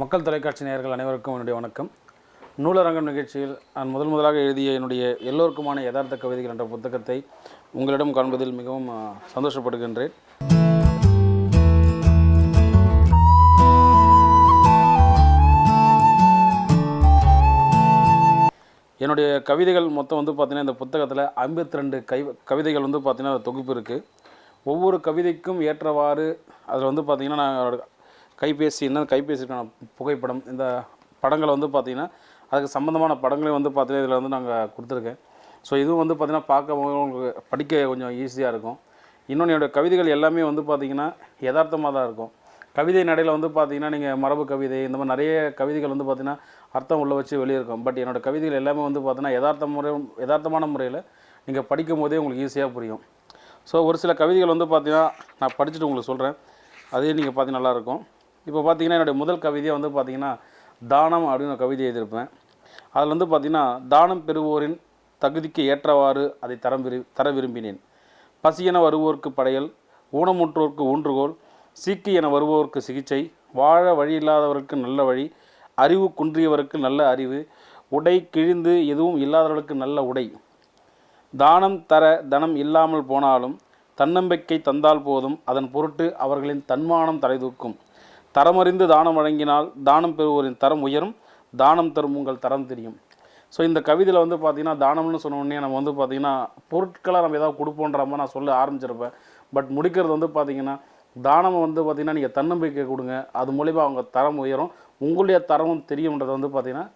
மக்கள் தொலைக்காட்சி நேயர்கள் அனைவருக்கும் என்னுடைய வணக்கம். நூலரங்கம் நிகழ்ச்சியில் நான் முதல் முதலாக எழுதிய என்னுடைய எல்லோருக்குமான யதார்த்த கவிதைகள் என்ற புத்தகத்தை உங்களிடம் காண்பதில் மிகவும் சந்தோஷப்படுகின்றேன். என்னுடைய கவிதைகள் மொத்தம் வந்து பார்த்தீங்கன்னா இந்த புத்தகத்தில் ஐம்பத்தி ரெண்டு கை கவிதைகள் வந்து பார்த்தீங்கன்னா தொகுப்பு இருக்குது ஒவ்வொரு கவிதைக்கும் ஏற்றவாறு அதில் வந்து பார்த்திங்கன்னா நான் கைபேசி என்ன கைபேசிக்கான புகைப்படம் இந்த படங்களை வந்து பார்த்தீங்கன்னா அதுக்கு சம்மந்தமான படங்களையும் வந்து பார்த்தீங்கன்னா இதில் வந்து நாங்கள் கொடுத்துருக்கேன். ஸோ இதுவும் வந்து பார்த்திங்கன்னா பார்க்க உங்களுக்கு படிக்க கொஞ்சம் ஈஸியாக இருக்கும். இன்னொன்று என்னுடைய கவிதைகள் எல்லாமே வந்து பார்த்திங்கன்னா யதார்த்தமாக தான் இருக்கும். கவிதை நடையில் வந்து பார்த்தீங்கன்னா நீங்கள் மரபு கவிதை இந்த மாதிரி நிறைய கவிதைகள் வந்து பார்த்திங்கன்னா அர்த்தம் உள்ள வச்சு வெளியே இருக்கும் பட் என்னோடய கவிதைகள் எல்லாமே வந்து பார்த்திங்கன்னா யதார்த்த முறை யதார்த்தமான முறையில் நீங்கள் படிக்கும் போதே உங்களுக்கு ஈஸியாக புரியும். ஸோ ஒரு சில கவிதைகள் வந்து பார்த்தீங்கன்னா நான் படிச்சுட்டு உங்களுக்கு சொல்கிறேன் அதே நீங்கள் பார்த்தீங்கன்னா நல்லாயிருக்கும் இப்போ பார்த்தீங்கன்னா என்னுடைய முதல் கவிதையை வந்து பார்த்தீங்கன்னா தானம் அப்படின்னு ஒரு கவிதை எழுதியிருப்பேன். அதில் வந்து பார்த்தீங்கன்னா தானம் பெறுவோரின் தகுதிக்கு ஏற்றவாறு அதை தரம் விரு தர விரும்பினேன். பசியென வருவோருக்கு படையல் ஊனமுற்றோருக்கு ஊன்றுகோல் சீக்கு என வருவோருக்கு சிகிச்சை வாழ வழி இல்லாதவருக்கு நல்ல வழி அறிவு குன்றியவருக்கு நல்ல அறிவு உடை கிழிந்து எதுவும் இல்லாதவர்களுக்கு நல்ல உடை. தானம் தர தனம் இல்லாமல் போனாலும் தன்னம்பிக்கை தந்தால் போதும் அதன் பொருட்டு அவர்களின் தன்மானம் தலைதூக்கும் தரமறிந்து தானம் வழங்கினால் தானம் பெறுவோரின் தரம் உயரும் தானம் தரும் உங்கள் தரம் தெரியும். ஸோ இந்த கவிதையில் வந்து பார்த்தீங்கன்னா தானம்னு சொன்ன நம்ம வந்து பார்த்திங்கன்னா பொருட்களை நம்ம ஏதாவது கொடுப்போன்ற மாதிரி நான் சொல்ல ஆரம்பிச்சிருப்பேன். பட் முடிக்கிறது வந்து பார்த்தீங்கன்னா தானம் வந்து பார்த்தீங்கன்னா நீங்கள் தன்னம்பிக்கை கொடுங்க. அது மூலிமா அவங்க தரம் உயரும். உங்களுடைய தரமும் தெரியும்ன்றது வந்து பார்த்தீங்கன்னா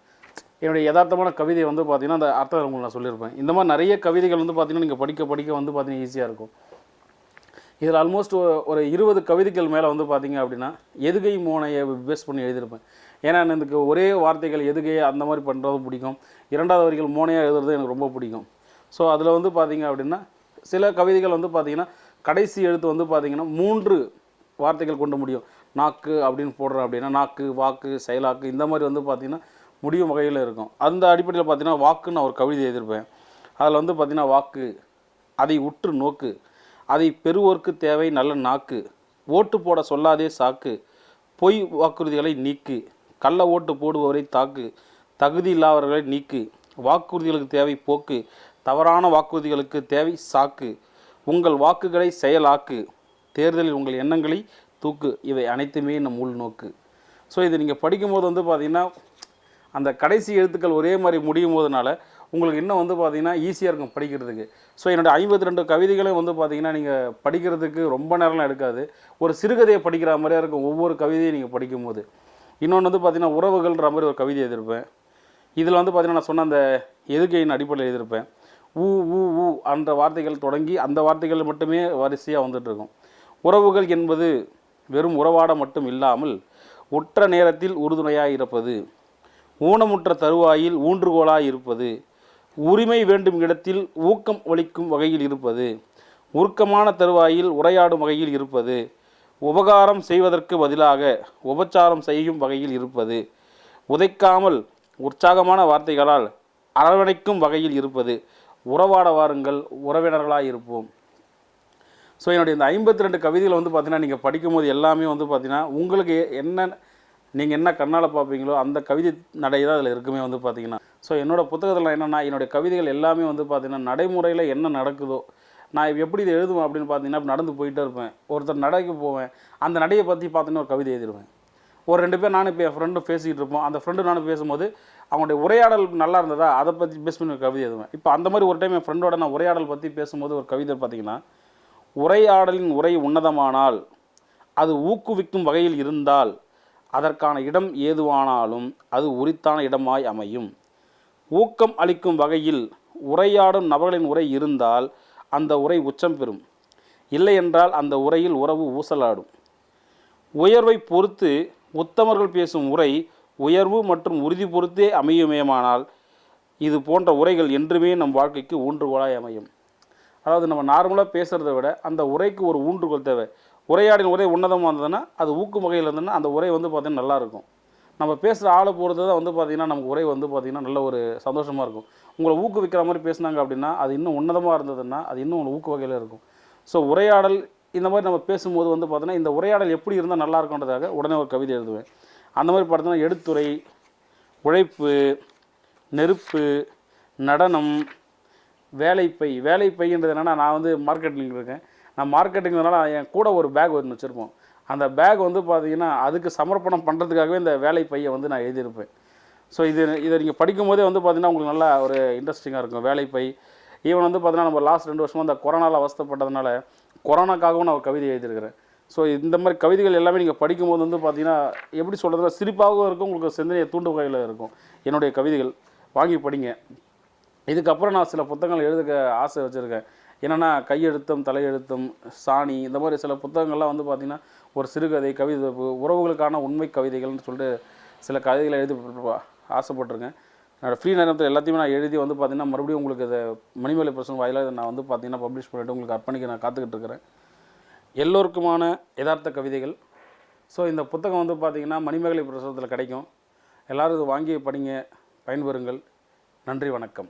என்னுடைய யதார்த்தமான கவிதை வந்து பார்த்தீங்கன்னா அந்த அர்த்தம் உங்களுக்கு நான் சொல்லியிருப்பேன். இந்த மாதிரி நிறைய கவிதைகள் வந்து பார்த்திங்கன்னா நீங்கள் படிக்க படிக்க வந்து பார்த்தீங்கன்னா ஈஸியாக இருக்கும். இதில் ஆல்மோஸ்ட் ஒரு இருபது கவிதைகள் மேலே வந்து பார்த்தீங்க அப்படின்னா எதுகை மோனையை பேஸ் பண்ணி எழுதியிருப்பேன். ஏன்னா எனக்கு ஒரே வார்த்தைகள் எதுகை அந்த மாதிரி பண்ணுறது பிடிக்கும். இரண்டாவது வரிகள் மோனையாக எழுதுறது எனக்கு ரொம்ப பிடிக்கும். ஸோ அதில் வந்து பார்த்தீங்க அப்படின்னா சில கவிதைகள் வந்து பார்த்திங்கன்னா கடைசி எழுத்து வந்து பார்த்திங்கன்னா மூன்று வார்த்தைகள் கொண்டு முடியும். நாக்கு அப்படின்னு போடுறோம் அப்படின்னா நாக்கு வாக்கு செயலாக்கு இந்த மாதிரி வந்து பார்த்திங்கன்னா முடியும் வகையில் இருக்கும். அந்த அடிப்படையில் பார்த்தீங்கன்னா வாக்குன்னு நான் ஒரு கவிதை எழுதியிருப்பேன். அதில் வந்து பார்த்திங்கன்னா வாக்கு அதை உற்று நோக்கு அதை பெறுவோர்க்கு தேவை நல்ல நாக்கு. ஓட்டு போட சொல்லாதே சாக்கு. பொய் வாக்குறுதிகளை நீக்கு. கள்ள ஓட்டு போடுபவரை தாக்கு. தகுதி இல்லாதவர்களை நீக்கு. வாக்குறுதிகளுக்கு தேவை போக்கு. தவறான வாக்குறுதிகளுக்கு தேவை சாக்கு. உங்கள் வாக்குகளை செயலாக்கு. தேர்தலில் உங்கள் எண்ணங்களை தூக்கு. இவை அனைத்துமே நம் உள்நோக்கு. ஸோ இது நீங்கள் படிக்கும்போது வந்து பார்த்திங்கன்னா அந்த கடைசி எழுத்துக்கள் ஒரே மாதிரி முடியும் போதுனால உங்களுக்கு இன்னும் வந்து பார்த்தீங்கன்னா ஈஸியாக இருக்கும் படிக்கிறதுக்கு. ஸோ என்னோடய ஐம்பத்தி ரெண்டு கவிதைகளும் வந்து பார்த்தீங்கன்னா நீங்கள் படிக்கிறதுக்கு ரொம்ப நேரம்லாம் எடுக்காது. ஒரு சிறுகதையை படிக்கிற மாதிரியா இருக்கும் ஒவ்வொரு கவிதையும் நீங்கள் படிக்கும்போது. இன்னொன்று வந்து பார்த்தீங்கன்னா உறவுகள்ன்ற மாதிரி ஒரு கவிதை எழுதியிருப்பேன். இதில் வந்து பார்த்தீங்கன்னா நான் சொன்ன அந்த எதுகையின் அடிப்படையில் எழுதியிருப்பேன். ஊ ஊ ஊ என்ற வார்த்தைகள் தொடங்கி அந்த வார்த்தைகள் மட்டுமே வரிசையாக வந்துட்டுருக்கும் உறவுகள் என்பது வெறும் உறவாட மட்டும் இல்லாமல் உற்ற நேரத்தில் உறுதுணையாக இருப்பது. ஊனமுற்ற தருவாயில் ஊன்றுகோலாய் இருப்பது. உரிமை வேண்டும் இடத்தில் ஊக்கம் ஒழிக்கும் வகையில் இருப்பது. உருக்கமான தருவாயில் உரையாடும் வகையில் இருப்பது. உபகாரம் செய்வதற்கு பதிலாக உபச்சாரம் செய்யும் வகையில் இருப்பது. உதைக்காமல் உற்சாகமான வார்த்தைகளால் அரவணைக்கும் வகையில் இருப்பது. உறவாட வாருங்கள் உறவினர்களாக இருப்போம். ஸோ என்னுடைய இந்த ஐம்பத்தி ரெண்டு கவிதைகளை வந்து பார்த்தீங்கன்னா நீங்கள் படிக்கும்போது எல்லாமே வந்து பார்த்தீங்கன்னா உங்களுக்கு என்ன நீங்கள் என்ன கண்ணால் பார்ப்பீங்களோ அந்த கவிதை நடை தான் அதில் இருக்குமே வந்து பார்த்தீங்கன்னா ஸோ என்னோட புத்தகத்தில் என்னென்னா என்னுடைய கவிதைகள் எல்லாமே வந்து பார்த்தீங்கன்னா நடைமுறையில் என்ன நடக்குதோ நான் இப்போ எப்படி இதை எழுதுவேன் அப்படின்னு பார்த்தீங்கன்னா நடந்து போயிட்டே இருப்பேன். ஒருத்தர் நடைக்கு போவேன் அந்த நடையை பற்றி பார்த்தீங்கன்னா ஒரு கவிதை எழுதிடுவேன். ஒரு ரெண்டு பேர் நானும் இப்போ என் ஃப்ரெண்டும் பேசிக்கிட்டு இருப்போம். அந்த ஃப்ரெண்டு நானும் பேசும்போது அவங்களுடைய உரையாடல் நல்லா இருந்ததா அதை பற்றி பேஸ் பண்ணி ஒரு கவிதை எழுதுவேன். இப்போ அந்த மாதிரி ஒரு டைம் என் ஃப்ரெண்டோட நான் உரையாடல் பற்றி பேசும்போது ஒரு கவிதை பார்த்தீங்கன்னா உரையாடலின் உரை உன்னதமானால் அது ஊக்குவிக்கும் வகையில் இருந்தால் அதற்கான இடம் ஏதுவானாலும் அது உரித்தான இடமாய் அமையும். ஊக்கம் அளிக்கும் வகையில் உரையாடும் நபர்களின் உரை இருந்தால் அந்த உரை உச்சம் பெறும். இல்லை என்றால் அந்த உரையில் உறவு ஊசலாடும். உயர்வை பொறுத்து உத்தமர்கள் பேசும் உரை உயர்வு மற்றும் உறுதி பொறுத்தே அமையுமேமானால் இது போன்ற உரைகள் என்றுமே நம் வாழ்க்கைக்கு ஊன்றுகோலாய் அமையும். அதாவது நம்ம நார்மலாக பேசுகிறத விட அந்த உரைக்கு ஒரு ஊன்றுகோல் தேவை. உரையாடின் உரை உன்னதமாக இருந்ததுன்னா அது ஊக்கும் வகையில் இருந்ததுன்னா அந்த உரை வந்து பார்த்திங்கன்னா நல்லாயிருக்கும். நம்ம பேசுகிற ஆளை பொறுத்து தான் வந்து பார்த்திங்கன்னா நமக்கு உரை வந்து பார்த்திங்கன்னா நல்ல ஒரு சந்தோஷமாக இருக்கும். உங்களை ஊக்குவிக்கிற மாதிரி பேசுனாங்க அப்படின்னா அது இன்னும் உன்னதமாக இருந்ததுன்னா அது இன்னும் உங்களுக்கு ஊக்கு வகையில் இருக்கும். ஸோ உரையாடல் இந்த மாதிரி நம்ம பேசும்போது வந்து பார்த்தோன்னா இந்த உரையாடல் எப்படி இருந்தால் நல்லா இருக்குன்றதாக உடனே ஒரு கவிதை எழுதுவேன். அந்த மாதிரி பார்த்தோன்னா எடுத்துரை உழைப்பு நெருப்பு நடனம் வேலைப்பை. வேலைப்பைன்றது என்னென்னா நான் வந்து மார்க்கெட்டிங் இருக்கேன். நான் மார்க்கெட்டிங்னால என் கூட ஒரு பேக் ஒன்று வச்சுருப்போம். அந்த பேக் வந்து பார்த்தீங்கன்னா அதுக்கு சமர்ப்பணம் பண்ணுறதுக்காகவே இந்த வேலைப்பையை வந்து நான் எழுதியிருப்பேன். ஸோ இது இதை நீங்கள் படிக்கும்போதே வந்து பார்த்தீங்கன்னா உங்களுக்கு நல்லா ஒரு இன்ட்ரெஸ்டிங்காக இருக்கும். வேலைப்பை ஈவன் வந்து பார்த்தீங்கன்னா நம்ம லாஸ்ட் ரெண்டு வருஷமாக அந்த கொரோனாவில் அவஸ்தைப்பட்டதுனால கொரோனாக்காகவும் நான் ஒரு கவிதை எழுதியிருக்கிறேன். ஸோ இந்த மாதிரி கவிதைகள் எல்லாமே நீங்கள் படிக்கும்போது வந்து பார்த்தீங்கன்னா எப்படி சொல்கிறதுனா சிரிப்பாகவும் இருக்கும் உங்களுக்கு சிந்தனையை தூண்டும் வகையில் இருக்கும். என்னுடைய கவிதைகள். வாங்கி படிங்க. இதுக்கப்புறம் நான் சில புத்தகங்கள் எழுதுக்க ஆசை வச்சுருக்கேன். என்னென்னா கையெழுத்தம் தலையெழுத்தம் சாணி இந்த மாதிரி சில புத்தகங்கள்லாம் வந்து பார்த்திங்கன்னா ஒரு சிறுகதை கவிதை உறவுகளுக்கான உண்மை கவிதைகள்னு சொல்லிட்டு சில கதைகளை எழுதி ஆசைப்பட்டிருக்கேன். என்னோடய ஃப்ரீ நேரத்தில் எல்லாத்தையுமே நான் எழுதி வந்து பார்த்திங்கன்னா மறுபடியும் உங்களுக்கு இதை மணிமலை பிரசன் வாயிலாக இதை நான் வந்து பார்த்திங்கன்னா பப்ளிஷ் பண்ணிவிட்டு உங்களுக்கு அர்ப்பணிக்க நான் காத்துக்கிட்டு இருக்கிறேன். எல்லோருக்குமான யதார்த்த கவிதைகள். ஸோ இந்த புத்தகம் வந்து பார்த்திங்கன்னா மணிமேகலை பிரசவத்தில் கிடைக்கும். எல்லோரும் இது வாங்கி படிங்க பயன்பெறுங்கள். நன்றி வணக்கம்.